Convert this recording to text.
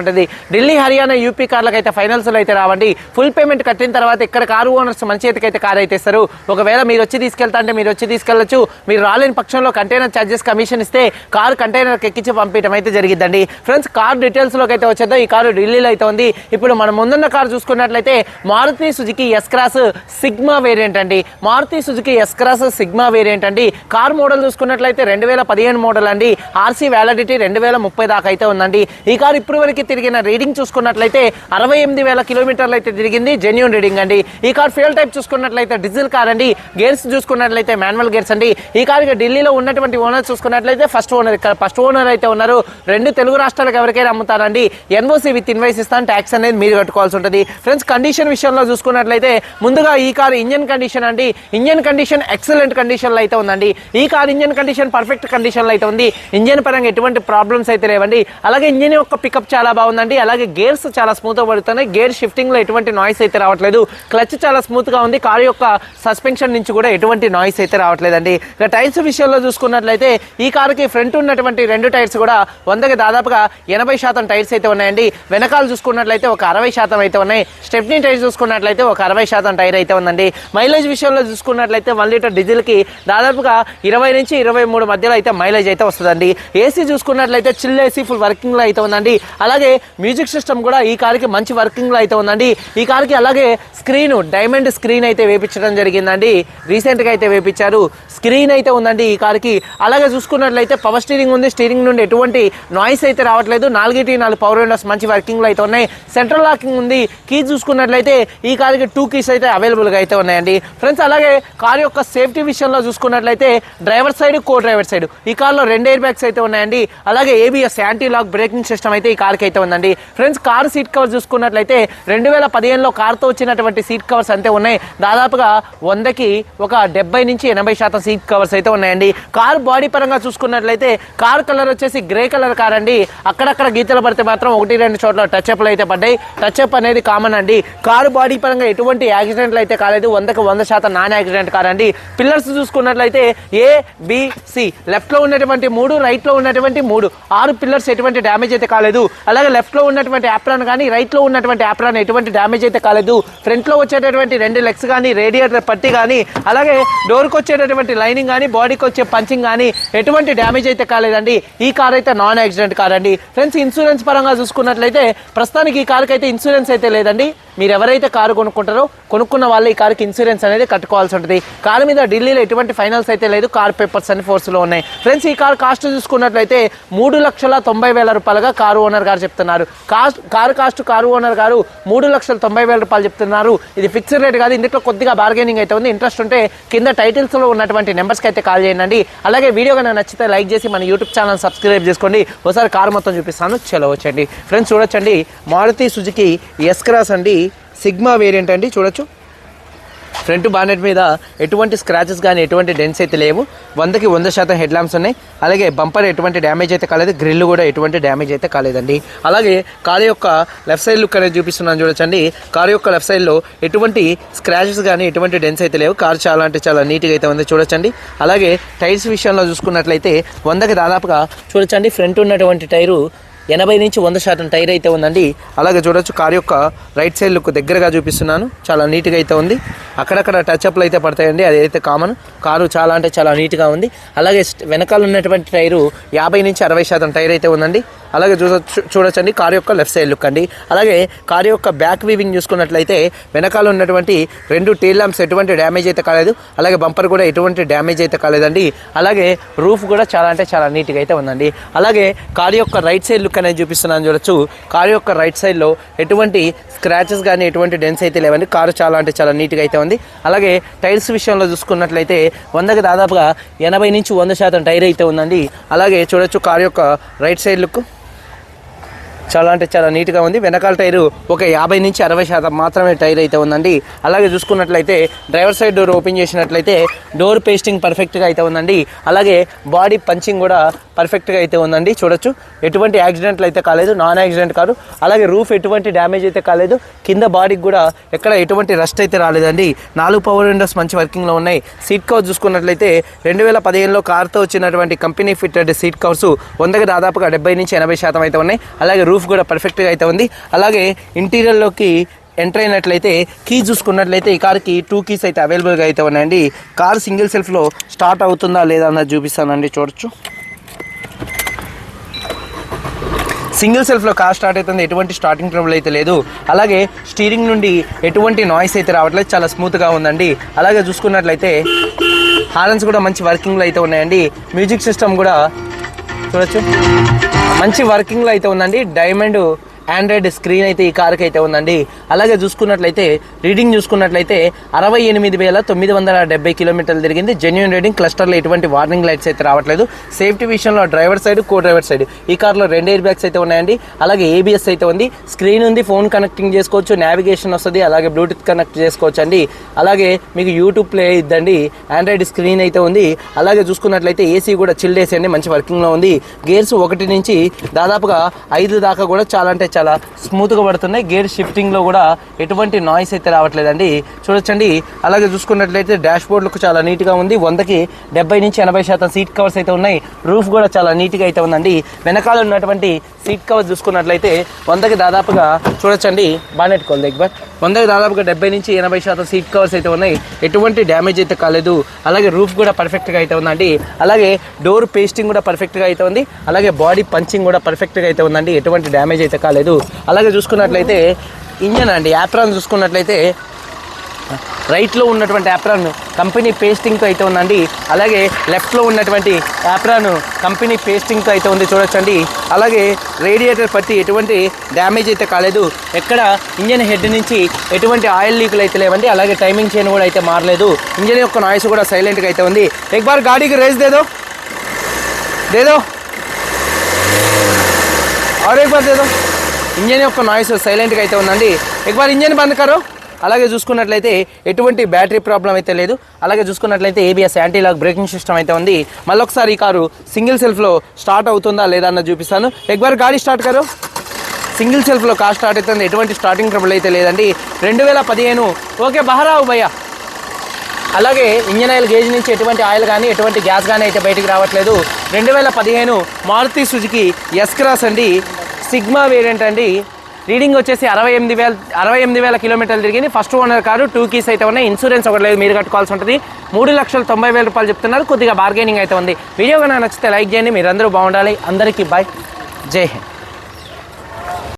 ఉంటుంది. ఢిల్లీ హర్యానా యూపీ కార్లకు అయితే ఫైనల్స్లో అయితే రావండి. ఫుల్ పేమెంట్ కట్టిన తర్వాత ఇక్కడ కారు ఓనర్స్ మంచి చేతికైతే కార్ అయితే ఇస్తారు. ఒకవేళ మీరు వచ్చి తీసుకెళ్తా అంటే మీరు వచ్చి తీసుకెళ్ళచ్చు. మీరు రాలేని పక్షంలో కంటైనర్ ఛార్జెస్ కమిషన్ ఇస్తే కారు కంటైనర్కి ఎక్కించి పంపించడం అయితే జరిగిద్దండి. ఫ్రెండ్స్ కార్ డీటెయిల్స్లోకి అయితే వచ్చేదో ఈ కారు ఢిల్లీలో అయితే ఉంది. ఇప్పుడు మనం ముందున్న కారు చూసుకున్నట్లయితే Maruti Suzuki S cross sigma variant అండి. Maruti Suzuki S cross sigma variant అండి. కార్ మోడల్ చూసుకున్నట్లయితే రెండు వేల పదిహేను మోడల్ అండి. ఆర్సీ వ్యాలిడిటీ రెండు వేల ముప్పై దాకా అయితే ఉందండి. ఈ కార్ ఇప్పుడు వరకు తిరిగిన రీడింగ్ చూసుకున్నట్లయితే అరవై ఎనిమిది వేల కిలోమీటర్లు అయితే తిరిగింది. జెన్యున్ రీడింగ్ అండి. ఈ కార్ ఫ్యూల్ టైప్ చూసుకున్నట్లయితే డీజిల్ కార్ అండి. గేర్స్ చూసుకున్నట్లయితే మాన్యువల్ గేర్స్ అండి. ఈ కార్ ఢిల్లీలో ఉన్నటువంటి ఓనర్ చూసుకున్నట్లయితే ఫస్ట్ ఓనర్ ఇక్కడ ఫస్ట్ ఓనర్ అయితే ఉన్నారు. రెండు తెలుగు రాష్ట్రాలకు ఎవరికైనా అమ్ముతారండి. ఎన్ఓసీ విత్ ఇన్వైస్ ఇస్తాను ట్యాక్స్ అనేది మీరు కట్టుకోవాల్సి ఉంటుంది. ఫ్రెండ్స్ కండిషన్ విషయంలో చూసుకున్నట్లయితే ముందుగా ఈ కార్ ఇంజన్ కండిషన్ అండి. ఇంజన్ కండిషన్ ఎక్సలెంట్ కండిషన్లో అయితే ఉందండి. ఈ కార్ ఇంజన్ కండిషన్ పర్ఫెక్ట్ కండిషన్లో అయితే ఉంది. ఇంజన్ పరంగా ఎటువంటి ప్రాబ్లమ్స్ అయితే లేవండి. అలాగే ఇంజన్ యొక్క పికప్ చాలా చాలా బాగుందండి. అలాగే గేర్స్ చాలా స్మూత్గా పడుతున్నాయి. గేర్ షిఫ్టింగ్లో ఎటువంటి నాయిస్ అయితే రావట్లేదు. క్లచ్ చాలా స్మూత్గా ఉంది. కార్ యొక్క సస్పెన్షన్ నుంచి కూడా ఎటువంటి నాయిస్ అయితే రావట్లేదండి. ఇక టైర్స్ విషయంలో చూసుకున్నట్లయితే ఈ కారుకి ఫ్రంట్ ఉన్నటువంటి రెండు టైర్స్ కూడా వందకి దాదాపుగా ఎనభై శాతం టైర్స్ అయితే ఉన్నాయండి. వెనకాల చూసుకున్నట్లయితే ఒక అరవై శాతం అయితే ఉన్నాయి. స్టెప్నీ టైర్ చూసుకున్నట్లయితే ఒక అరవై శాతం టైర్ అయితే ఉందండి. మైలేజ్ విషయంలో చూసుకున్నట్లయితే వన్ లీటర్ డీజిల్కి దాదాపుగా ఇరవై నుంచి ఇరవై మూడు మధ్యలో అయితే మైలేజ్ అయితే వస్తుందండి. ఏసీ చూసుకున్నట్లయితే చిల్ ఏసీ ఫుల్ వర్కింగ్లో అయితే ఉందండి. అలాగే అలాగే మ్యూజిక్ సిస్టమ్ కూడా ఈ కార్కి మంచి వర్కింగ్లో అయితే ఉందండి. ఈ కార్కి అలాగే స్క్రీన్ డైమండ్ స్క్రీన్ అయితే వేపించడం జరిగిందండి. రీసెంట్గా అయితే వేపించారు. స్క్రీన్ అయితే ఉందండి ఈ కార్కి. అలాగే చూసుకున్నట్లయితే పవర్ స్టీరింగ్ ఉంది. స్టీరింగ్ నుండి ఎటువంటి నాయిస్ అయితే రావట్లేదు. నాలుగిటి నాలుగు పవర్ విండోస్ మంచి వర్కింగ్లో అయితే ఉన్నాయి. సెంట్రల్ లాకింగ్ ఉంది. కీ చూసుకున్నట్లయితే ఈ కార్కి టూ కీస్ అయితే అవైలబుల్గా అయితే ఉన్నాయండి. ఫ్రెండ్స్ అలాగే కార్ యొక్క సేఫ్టీ విషయంలో చూసుకున్నట్లయితే driver side co driver side ఈ కార్లో రెండు ఎయిర్ బ్యాగ్స్ అయితే ఉన్నాయండి. అలాగే ABS anti lock braking system అయితే ఈ కార్కి అయితే ఉందండి. ఫ్రెండ్స్ కార్ సీట్ కవర్ చూసుకున్నట్లయితే రెండు వేల పదిహేనులో కార్తో వచ్చినటువంటి సీట్ కవర్స్ అంతే ఉన్నాయి. దాదాపుగా వందకి ఒక డెబ్బై నుంచి ఎనభై శాతం సీట్ కవర్స్ అయితే ఉన్నాయండి. కార్ బాడీ పరంగా చూసుకున్నట్లయితే కార్ కలర్ వచ్చేసి గ్రే కలర్ కార్ అండి అక్కడక్కడ గీతలు పడితే మాత్రం ఒకటి రెండు చోట్ల టచ్ అప్లు అయితే పడ్డాయి. టచ్ అప్ అనేది కామన్ అండి. కారు బాడీ పరంగా ఎటువంటి యాక్సిడెంట్లు అయితే కాలేదు. వందకు వంద శాతం నాన్ యాక్సిడెంట్ కార్ అండి పిల్లర్స్ చూసుకున్నట్లయితే ఏ బిసి లెఫ్ట్లో ఉన్నటువంటి మూడు రైట్లో ఉన్నటువంటి మూడు. ఆరు పిల్లర్స్ ఎటువంటి డ్యామేజ్ అయితే కాలేదు. అలాగే లెఫ్ట్లో ఉన్నటువంటి యాప్రాన్ కానీ రైట్లో ఉన్నటువంటి యాప్రాన్ ఎటువంటి డ్యామేజ్ అయితే కాలేదు. ఫ్రంట్లో వచ్చేటటువంటి రెండు లెగ్స్ కానీ రేడియేటర్ పట్టి కానీ అలాగే డోర్కి వచ్చేటటువంటి లైనింగ్ కానీ బాడీకి వచ్చే పంచింగ్ కానీ ఎటువంటి డ్యామేజ్ అయితే కాలేదండి. ఈ కార్ అయితే నాన్ యాక్సిడెంట్ కార్ అండి. ఫ్రెండ్స్ ఇన్సూరెన్స్ పరంగా చూసుకున్నట్లయితే ప్రస్తుతానికి ఈ కార్కి అయితే ఇన్సూరెన్స్ అయితే లేదండి. మీరు ఎవరైతే కారు కొనుక్కుంటారో కొనుక్కున్న వాళ్ళు ఈ కారుకి ఇన్సూరెన్స్ అనేది కట్టుకోవాల్సి ఉంటుంది. కారు మీద ఢిల్లీలో ఎటువంటి ఫైనల్స్ అయితే లేదు కార్ పేపర్స్ అన్ని ఫోర్స్లో ఉన్నాయి. ఫ్రెండ్స్ ఈ కారు కాస్ట్ చూసుకున్నట్లయితే మూడు లక్షల తొంభై వేల రూపాయలుగా కారు ఓనర్ గారు చెప్తున్నారు. Cost car cost car owner గారు మూడు లక్షల తొంభై వేల రూపాయలు చెప్తున్నారు. ఇది ఫిక్స్డ్ రేట్ కాదు ఇందులో కొద్దిగా బార్గెనింగ్ అయితే ఉంది. ఇంట్రెస్ట్ ఉంటే కింద టైటిల్స్లో ఉన్నటువంటి నెంబర్స్కి అయితే కాల్ చేయండి. అలాగే వీడియో కనుక నచ్చితే లైక్ చేసి మన యూట్యూబ్ ఛానల్ సబ్స్క్రైబ్ చేసుకోండి. ఒకసారి కారు మొత్తం చూపిస్తాను. చలో వచ్చండి ఫ్రెండ్స్ చూడొచ్చండి. మారుతి సుజుకి ఎస్ క్రాస్ అండి. సిగ్మా వేరియంట్ అండి చూడొచ్చు. ఫ్రంట్ బానెట్ మీద ఎటువంటి స్క్రాచెస్ కానీ ఎటువంటి డెన్స్ అయితే లేవు. వందకి వంద శాతం హెడ్ ల్యాంప్స్ ఉన్నాయి. అలాగే బంపర్ ఎటువంటి డ్యామేజ్ అయితే కాలేదు. గ్రిల్ కూడా ఎటువంటి డ్యామేజ్ అయితే కాలేదండి. అలాగే కారు యొక్క లెఫ్ట్ సైడ్ లుక్ అనేది చూపిస్తున్నాను చూడొచ్చండి. కారు యొక్క లెఫ్ట్ సైడ్లో ఎటువంటి స్క్రాచెస్ కానీ ఎటువంటి డెన్స్ అయితే లేవు. కారు చాలా అంటే చాలా నీట్గా అయితే ఉంది చూడొచ్చండి. అలాగే టైర్స్ విషయంలో చూసుకున్నట్లయితే వందకి దాదాపుగా చూడొచ్చండి. ఫ్రంట్ ఉన్నటువంటి టైరు ఎనభై నుంచి వంద శాతం టైర్ అయితే ఉందండి. అలాగే చూడొచ్చు కార్ యొక్క రైట్ సైడ్ లుక్ దగ్గరగా చూపిస్తున్నాను. చాలా నీట్గా అయితే ఉంది. అక్కడక్కడ టచ్ అప్లు అయితే పడతాయండి. అది అయితే కామన్. కారు చాలా అంటే చాలా నీట్గా ఉంది. అలాగే వెనకాల ఉన్నటువంటి టైరు యాభై నుంచి అరవై శాతం టైర్ అయితే ఉందండి. అలాగే చూడొచ్చు చూడొచ్చండి కార్ యొక్క లెఫ్ట్ సైడ్ లుక్ అండి. అలాగే కార్ యొక్క బ్యాక్ వీవింగ్ చూసుకున్నట్లయితే వెనకాల ఉన్నటువంటి రెండు టైల్ ల్యాంప్స్ ఎటువంటి డ్యామేజ్ అయితే కాలేదు. అలాగే బంపర్ కూడా ఎటువంటి డ్యామేజ్ అయితే కాలేదండి. అలాగే రూఫ్ కూడా చాలా అంటే చాలా నీట్గా అయితే ఉందండి. అలాగే కార్ యొక్క రైట్ సైడ్ లుక్ అనేది చూపిస్తున్నాను చూడొచ్చు. కార్ యొక్క రైట్ సైడ్లో ఎటువంటి స్క్రాచెస్ కానీ ఎటువంటి డెన్స్ అయితే లేవండి. కారు చాలా అంటే చాలా నీట్గా అయితే ఉంది. అలాగే టైర్స్ విషయంలో చూసుకున్నట్లయితే వందకి దాదాపుగా ఎనభై నుంచి వంద శాతం టైర్ అయితే ఉందండి. అలాగే చూడొచ్చు కార్ యొక్క రైట్ సైడ్ లుక్. చాలా అంటే చాలా నీట్గా ఉంది. వెనకాల టైరు ఒక యాభై నుంచి అరవై శాతం మాత్రమే టైర్ అయితే ఉందండి. అలాగే చూసుకున్నట్లయితే డ్రైవర్ సైడ్ డోర్ ఓపెన్ చేసినట్లయితే డోర్ పేస్టింగ్ పర్ఫెక్ట్గా అయితే ఉందండి. అలాగే బాడీ పంచింగ్ కూడా పర్ఫెక్ట్గా అయితే ఉందండి. చూడొచ్చు. ఎటువంటి యాక్సిడెంట్లు అయితే కాలేదు. నాన్ యాక్సిడెంట్ కాదు. అలాగే రూఫ్ ఎటువంటి డ్యామేజ్ అయితే కాలేదు. కింద బాడీకి కూడా ఎక్కడ ఎటువంటి రస్ట్ అయితే రాలేదండి. నాలుగు పవర్ విండోస్ మంచి వర్కింగ్లో ఉన్నాయి. సీట్ కవర్ చూసుకున్నట్లయితే రెండు వేల పదిహేనులో కార్తో వచ్చినటువంటి కంపెనీ ఫిట్టెడ్ సీట్ కవర్స్ వందకి దాదాపుగా డెబ్బై నుంచి ఎనభై శాతం అయితే ఉన్నాయి. అలాగే రూఫ్ కూడా పర్ఫెక్ట్గా అయితే ఉంది. అలాగే ఇంటీరియర్లోకి ఎంటర్ అయినట్లయితే కీ చూసుకున్నట్లయితే ఈ కార్కి టూ కీస్ అయితే అవైలబుల్గా అయితే ఉన్నాయండి. కార్ సింగిల్ సెల్ఫ్లో స్టార్ట్ అవుతుందా లేదా అన్నది చూపిస్తానండి చూడొచ్చు. సింగిల్ సెల్ఫ్లో కార్ స్టార్ట్ అవుతుంది ఎటువంటి స్టార్టింగ్ ట్రబుల్ అయితే లేదు. అలాగే స్టీరింగ్ నుండి ఎటువంటి నాయిస్ అయితే రావట్లేదు చాలా స్మూత్గా ఉందండి. అలాగే చూసుకున్నట్లయితే హారన్స్ కూడా మంచి వర్కింగ్లో అయితే ఉన్నాయండి. మ్యూజిక్ సిస్టమ్ కూడా చూడొచ్చు. మంచి వర్కింగ్లో అయితే ఉందండి. డైమండ్ ఆండ్రాయిడ్ స్క్రీన్ అయితే ఈ కార్కి అయితే ఉందండి. అలాగే చూసుకున్నట్లయితే రీడింగ్ చూసుకున్నట్లయితే అరవై ఎనిమిది వేల తొమ్మిది వందల డెబ్బై కిలోమీటర్లు తిరిగింది. జెన్యున్ రీడింగ్ క్లస్టర్లో ఎటువంటి వార్నింగ్ లైట్స్ అయితే రావట్లేదు. సేఫ్టీ విషయంలో driver side co driver side ఈ కార్లో రెండు ఎయిర్ బ్యాగ్స్ అయితే ఉన్నాయండి. అలాగే ఏబిఎస్ అయితే ఉంది. స్క్రీన్ ఉంది ఫోన్ కనెక్టింగ్ చేసుకోవచ్చు నావిగేషన్ వస్తుంది అలాగే బ్లూటూత్ కనెక్ట్ చేసుకోవచ్చు అండి అలాగే మీకు యూట్యూబ్ ప్లే ఇద్దండి ఆండ్రాయిడ్ స్క్రీన్ అయితే ఉంది. అలాగే చూసుకున్నట్లయితే ఏసీ కూడా చిల్డ్ ఏసీ అండి. మంచి వర్కింగ్లో ఉంది. గేర్స్ ఒకటి నుంచి దాదాపుగా ఐదు దాకా కూడా చాలా అంటే చాలా స్మూత్గా పడుతున్నాయి. గేర్ షిఫ్టింగ్లో కూడా ఎటువంటి నాయిస్ అయితే రావట్లేదండి. చూడొచ్చండి. అలాగే చూసుకున్నట్లయితే డాష్ బోర్డులకు చాలా నీట్గా ఉంది. వందకి డెబ్బై నుంచి ఎనభై శాతం సీట్ కవర్స్ అయితే ఉన్నాయి. రూఫ్ కూడా చాలా నీట్గా అయితే ఉందండి. వెనకాల ఉన్నటువంటి సీట్ కవర్స్ చూసుకున్నట్లయితే వందకి దాదాపుగా చూడొచ్చండి. బానెట్ కోల్ దగ్గర వందకి దాదాపుగా డెబ్బై నుంచి ఎనభై శాతం సీట్ కవర్స్ అయితే ఉన్నాయి. ఎటువంటి డ్యామేజ్ అయితే కాలేదు. అలాగే రూఫ్ కూడా పర్ఫెక్ట్గా అయితే ఉందండి. అలాగే డోర్ పేస్టింగ్ కూడా పర్ఫెక్ట్గా అయితే ఉంది. అలాగే బాడీ పంచింగ్ కూడా పర్ఫెక్ట్గా అయితే ఉందండి. ఎటువంటి డ్యామేజ్ అయితే కాలేదు. అలాగే చూసుకున్నట్లయితే ఇంజన్ అండి యాప్రాన్ చూసుకున్నట్లయితే రైట్లో ఉన్నటువంటి యాప్రాన్ కంపెనీ పేస్టింగ్తో అయితే ఉందండి అలాగే లెఫ్ట్లో ఉన్నటువంటి యాప్రాన్ కంపెనీ పేస్టింగ్తో అయితే ఉంది చూడొచ్చండి అలాగే రేడియేటర్ పట్టి ఎటువంటి డ్యామేజ్ అయితే కాలేదు ఎక్కడ ఇంజన్ హెడ్ నుంచి ఎటువంటి ఆయిల్ లీకులు అయితే లేవండి అలాగే టైమింగ్ చైన్ కూడా అయితే మారలేదు ఇంజన్ యొక్క నాయిస్ కూడా సైలెంట్గా అయితే ఉంది ఎక్ బార్ గాడీకి రేస్ దేదో దేదో और एक बार दे दो ఇంజన్ యొక్క నాయిస్ సైలెంట్గా అయితే ఉందండి. ఎక్కువ ఇంజన్ బంద్ కరో అలాగే చూసుకున్నట్లయితే ఎటువంటి బ్యాటరీ ప్రాబ్లం అయితే లేదు. అలాగే చూసుకున్నట్లయితే ABS anti lock braking system అయితే ఉంది. మళ్ళొకసారి ఈ కారు సింగిల్ సెల్ఫ్లో స్టార్ట్ అవుతుందా లేదా అన్నది చూపిస్తాను. ఎక్బార్ గాడి స్టార్ట్ కారు సింగిల్ సెల్ఫ్లో కార్ స్టార్ట్ అవుతుంది. ఎటువంటి స్టార్టింగ్ ట్రబుల్ అయితే లేదండి. రెండు వేల పదిహేను. ఓకే బహరావు భయ్యా. అలాగే ఇంజన్ ఆయిల్ గేజ్ నుంచి ఎటువంటి ఆయిల్ కానీ ఎటువంటి గ్యాస్ కానీ అయితే బయటికి రావట్లేదు. రెండు వేల పదిహేను మారుతి సుజుకి ఎస్ క్రాస్ అండి. సిగ్మా వేరియంట్ అండి. రీడింగ్ వచ్చేసి అరవై ఎనిమిది వేల అరవై ఎనిమిది వేల కిలోమీటర్లు తిరిగింది. First owner car two keys అయితే ఉన్నాయి. ఇన్సూరెన్స్ ఒకటి లేదు మీరు కట్టుకోవాల్సి ఉంటుంది. మూడు లక్షల తొంభై వేల రూపాయలు చెప్తున్నారు. కొద్దిగా బార్గెనింగ్ అయితే ఉంది. వీడియో కనుక నచ్చితే లైక్ చేయండి. మీరందరూ బాగుండాలి. అందరికీ బాయ్ జై హింద్.